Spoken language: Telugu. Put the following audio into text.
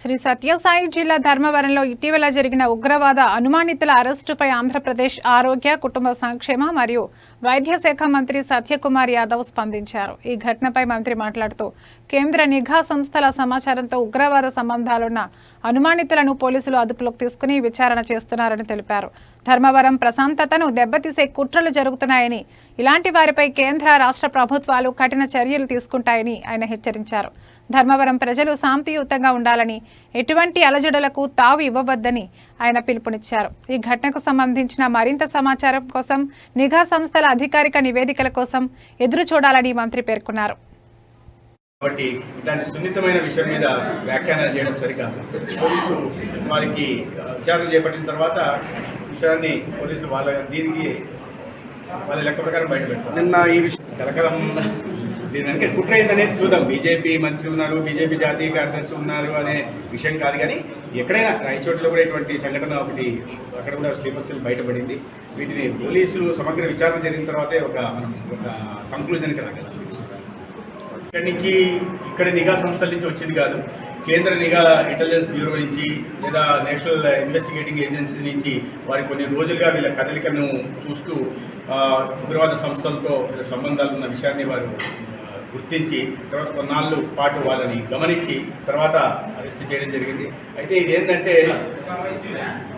శ్రీ సత్యసాయి జిల్లా ధర్మవరంలో ఇటీవల జరిగిన ఉగ్రవాద అనుమానితుల అరెస్టుపై ఆంధ్రప్రదేశ్ ఆరోగ్య కుటుంబ సంక్షేమ మరియు వైద్య శాఖ మంత్రి సత్యకుమార్ యాదవ్ స్పందించారు. ఈ ఘటనపై మంత్రి మాట్లాడుతూ కేంద్ర నిఘా సంస్థల సమాచారంతో ఉగ్రవాద సంబంధాలున్న అనుమానితులను పోలీసులు అదుపులోకి తీసుకుని విచారణ చేస్తున్నారని తెలిపారు. ధర్మవరం ప్రశాంతతను దెబ్బతీసే కుట్రలు జరుగుతున్నాయని ఇలాంటి వారిపై కేంద్ర రాష్ట్ర ప్రభుత్వాలు కఠిన చర్యలు తీసుకుంటాయని ఆయన హెచ్చరించారు. ధర్మవరం ప్రజలు శాంతియుతంగా ఉండాలని ఎటువంటి అలజడులకు తావు ఇవ్వవద్దని ఆయన పిలుపునిచ్చారు. ఈ ఘటనకు సంబంధించిన మరింత సమాచారం కోసం నిఘా సంస్థల అధికారిక నివేదికల కోసం ఎదురు చూడాలని మంత్రి పేర్కొన్నారు. కాబట్టి ఇట్లాంటి సున్నితమైన విషయం మీద వ్యాఖ్యానాలు చేయడం సరికాదు. పోలీసు వారికి విచారణ చేపట్టిన తర్వాత విషయాన్ని పోలీసులు వాళ్ళ దీనికి వాళ్ళ లెక్క ప్రకారం బయట పెడతారు. నిన్న ఈ విషయం కలకలం దీని వెనక కుట్ర ఏందనేది చూద్దాం. బీజేపీ మంత్రి ఉన్నారు బీజేపీ జాతీయ కార్యదర్శి ఉన్నారు అనే విషయం కాదు కానీ ఎక్కడైనా రాయచోట్ల కూడా ఇటువంటి సంఘటన ఒకటి అక్కడ కూడా స్లీపర్ సెల్ బయటపడింది. వీటిని పోలీసులు సమగ్ర విచారణ జరిగిన తర్వాతే ఒక మనం ఒక కంక్లూజన్కి రాగలం. ఇక్కడి నుంచి ఇక్కడ నిఘా సంస్థల నుంచి వచ్చింది కాదు. కేంద్ర నిఘా ఇంటెలిజెన్స్ బ్యూరో నుంచి లేదా నేషనల్ ఇన్వెస్టిగేటింగ్ ఏజెన్సీ నుంచి వారి కొన్ని రోజులుగా వీళ్ళ కదలికను చూస్తూ ఉగ్రవాద సంస్థలతో వీళ్ళ సంబంధాలు ఉన్న విషయాన్ని వారు గుర్తించి తర్వాత కొన్నాళ్ళు పాటు వాళ్ళని గమనించి తర్వాత అరెస్ట్ చేయడం జరిగింది. అయితే ఇది ఏంటంటే